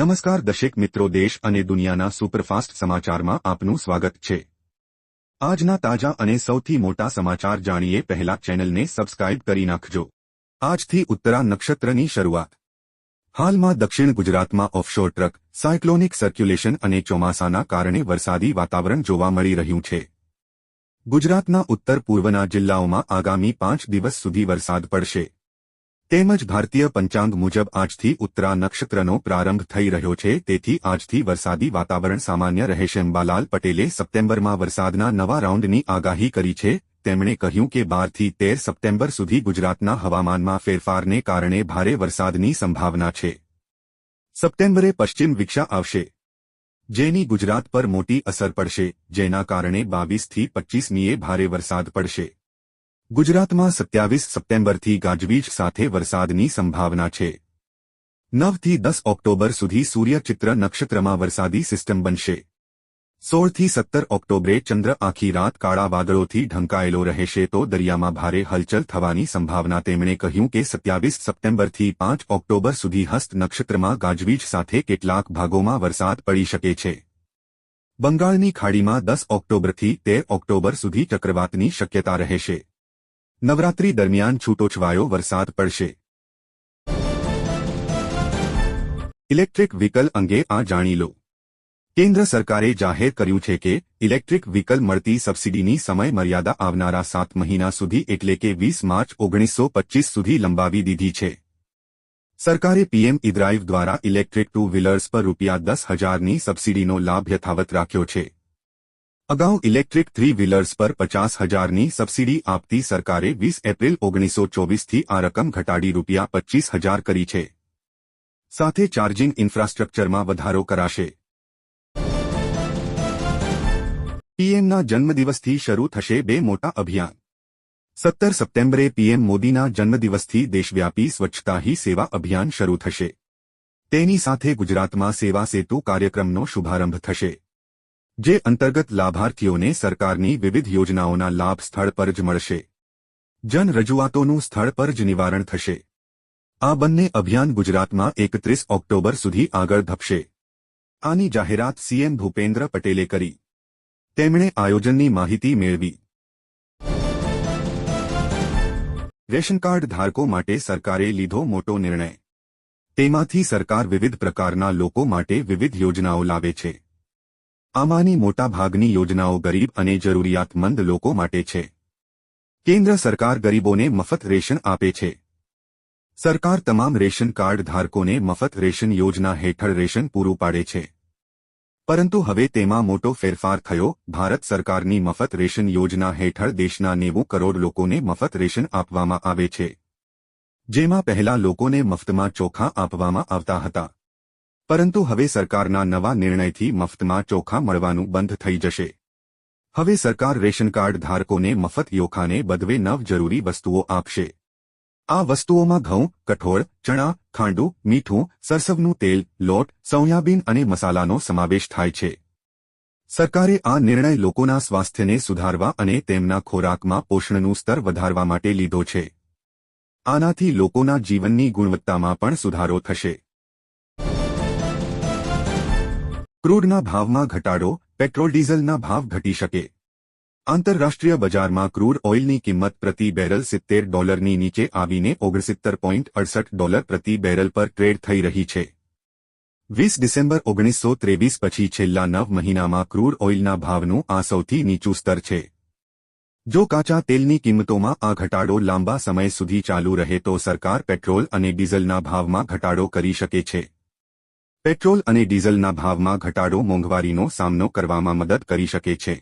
નમસ્કાર દશેક મિત્રો, દેશ અને દુનિયાના સુપરફાસ્ટ સમાચારમાં આપનું સ્વાગત છે. આજના તાજા અને સૌથી મોટા સમાચાર જાણીએ પહેલા ચેનલને સબસ્ક્રાઇબ કરી નાખજો. આજથી ઉત્તરા નક્ષત્રની શરૂઆત. હાલમાં દક્ષિણ ગુજરાતમાં ઓફશોર ટ્રક, સાયક્લોનિક સર્ક્યુલેશન અને ચોમાસાના કારણે વરસાદી વાતાવરણ જોવા મળી રહ્યું છે. ગુજરાતના ઉત્તર પૂર્વના જિલ્લાઓમાં આગામી પાંચ દિવસ સુધી વરસાદ પડશે. તેમજ ભારતીય પંચાંગ મુજબ આજથી ઉત્તરા નક્ષત્રનો પ્રારંભ થઈ રહ્યો છે. તેથી આજથી વરસાદી વાતાવરણ સામાન્ય રહેશે અંબાલાલ પટેલે સપ્ટેમ્બરમાં વરસાદના નવા રાઉન્ડની આગાહી કરી છે. તેમણે કહ્યું કે બારથી તેર સપ્ટેમ્બર સુધી ગુજરાતના હવામાનમાં ફેરફારને કારણે ભારે વરસાદની સંભાવના છે. સપ્ટેમ્બરે પશ્ચિમ વિક્ષા આવશે. જેની ગુજરાત પર મોટી અસર પડશે. જેના કારણે બાવીસથી પચ્ચીસમીએ ભારે વરસાદ પડશે. ગુજરાતમાં સત્યાવીસ સપ્ટેમ્બરથી ગાજવીજ સાથે વરસાદની સંભાવના છે. નવથી દસ ઓક્ટોબર સુધી સૂર્યચિત્ર નક્ષત્રમાં વરસાદી સિસ્ટમ બનશે. સોળથી સત્તર ઓક્ટોબરે ચંદ્ર આખી રાત કાળા વાદળોથી ઢંકાયેલો રહેશે તો દરિયામાં ભારે હલચલ થવાની સંભાવના. તેમણે કહ્યું કે સત્યાવીસ સપ્ટેમ્બરથી પાંચ ઓક્ટોબર સુધી હસ્ત નક્ષત્રમાં ગાજવીજ સાથે કેટલાક ભાગોમાં વરસાદ પડી શકે છે. બંગાળની ખાડીમાં દસ ઓક્ટોબરથી તેર ઓક્ટોબર સુધી ચક્રવાતની શક્યતા રહેશે. નવરાત્રી દરમિયાન છૂટોછવાયો વરસાદ પડશે. ઇલેક્ટ્રિક વ્હીકલ અંગે આ જાણી લો. કેન્દ્ર સરકારે જાહેર કર્યું છે કે, ઇલેક્ટ્રિક વ્હીકલ મળતી સબસિડીની સમય મર્યાદા આવનારા સાત મહિના સુધી એટલે કે વીસ માર્ચ ઓગણીસો પચ્ચીસ સુધી લંબાવી દીધી છે. સરકારે પીએમ ઇદ્રાઇવ દ્વારા ઇલેક્ટ્રિક ટુ વ્હીલર્સ પર રૂપિયા દસ હજારની સબસિડીનો લાભ યથાવત રાખ્યો છે. અગાઉ ઇલેક્ટ્રિક થ્રી વ્હીલર્સ પર પચાસ હજારની સબસિડી આપતી સરકારે વીસ એપ્રિલ ઓગણીસો ચોવીસથી આ રકમ ઘટાડી રૂપિયા પચ્ચીસ હજાર કરી છે. સાથે ચાર્જિંગ ઇન્ફ્રાસ્ટ્રક્ચરમાં વધારો કરાશે. પીએમના જન્મદિવસથી શરૂ થશે બે મોટા અભિયાન. સત્તર સપ્ટેમ્બરે પીએમ મોદીના જન્મદિવસથી દેશવ્યાપી સ્વચ્છતા હી સેવા અભિયાન શરૂ થશે. તેની સાથે ગુજરાતમાં સેવા સેતુ કાર્યક્રમનો શુભારંભ થશે. જે અંતર્ગત લાભાર્થીઓને સરકારની વિવિધ યોજનાઓના લાભ સ્થળ પર જ મળશે. જન રજૂઆતોનું સ્થળ પર જ નિવારણ થશે. આ બંને અભિયાન ગુજરાતમાં એકત્રીસ ઓક્ટોબર સુધી આગળ ધપશે. આની જાહેરાત સીએમ ભૂપેન્દ્ર પટેલે કરી. તેમણે આયોજનની માહિતી મેળવી. રેશન કાર્ડ ધારકો માટે સરકારે લીધો મોટો નિર્ણય. તેમાંથી સરકાર વિવિધ પ્રકારના લોકો માટે વિવિધ યોજનાઓ લાવે છે. આમાંની મોટાભાગની યોજનાઓ ગરીબ અને જરૂરિયાતમંદ લોકો માટે છે. કેન્દ્ર સરકાર ગરીબોને મફત રેશન આપે છે. સરકાર તમામ રેશન કાર્ડ ધારકોને મફત રેશન યોજના હેઠળ રેશન પૂરું પાડે છે. પરંતુ હવે તેમાં મોટો ફેરફાર થયો. ભારત સરકારની મફત રેશન યોજના હેઠળ દેશના નેવું કરોડ લોકોને મફત રેશન આપવામાં આવે છે. જેમાં પહેલા લોકોને મફતમાં ચોખા આપવામાં આવતા હતા. પરંતુ હવે સરકારના નવા નિર્ણયથી મફતમાં ચોખા મળવાનું બંધ થઈ જશે. હવે સરકાર રેશન કાર્ડ ધારકોને મફત યોખાને બદવે નવ જરૂરી વસ્તુઓ આપશે. આ વસ્તુઓમાં ઘઉં, કઠોળ, ચણા, ખાંડુ, મીઠું, સરસવનું તેલ, લોટ, સોયાબીન અને મસાલાનો સમાવેશ થાય છે. સરકારે આ નિર્ણય લોકોના સ્વાસ્થ્યને સુધારવા અને તેમના ખોરાકમાં પોષણનું સ્તર વધારવા માટે લીધો છે. આનાથી લોકોના જીવનની ગુણવત્તામાં પણ સુધારો થશે. ક્રૂડના ભાવમાં ઘટાડો, પેટ્રોલ ડીઝલના ભાવ ઘટી શકે. આંતરરાષ્ટ્રીય બજારમાં ક્રૂડ ઓઇલની કિંમત પ્રતિ બેરલ સિત્તેર ડોલરની નીચે આવીને ઓગણસિત્તર પોઈન્ટ અડસઠ ડોલર પ્રતિ બેરલ પર ટ્રેડ થઈ રહી છે. વીસ ડિસેમ્બર ઓગણીસો ત્રેવીસ પછી છેલ્લા નવ મહિનામાં ક્રૂડ ઓઇલના ભાવનું આ સૌથી નીચું સ્તર છે. જો કાચા તેલની કિંમતોમાં આ ઘટાડો લાંબા સમય સુધી ચાલુ રહે તો સરકાર પેટ્રોલ અને ડીઝલના ભાવમાં ઘટાડો કરી શકે છે. પેટ્રોલ અને ડીઝલના ભાવમાં ઘટાડો મોંઘવારીનો સામનો કરવામાં મદદ કરી શકે છે.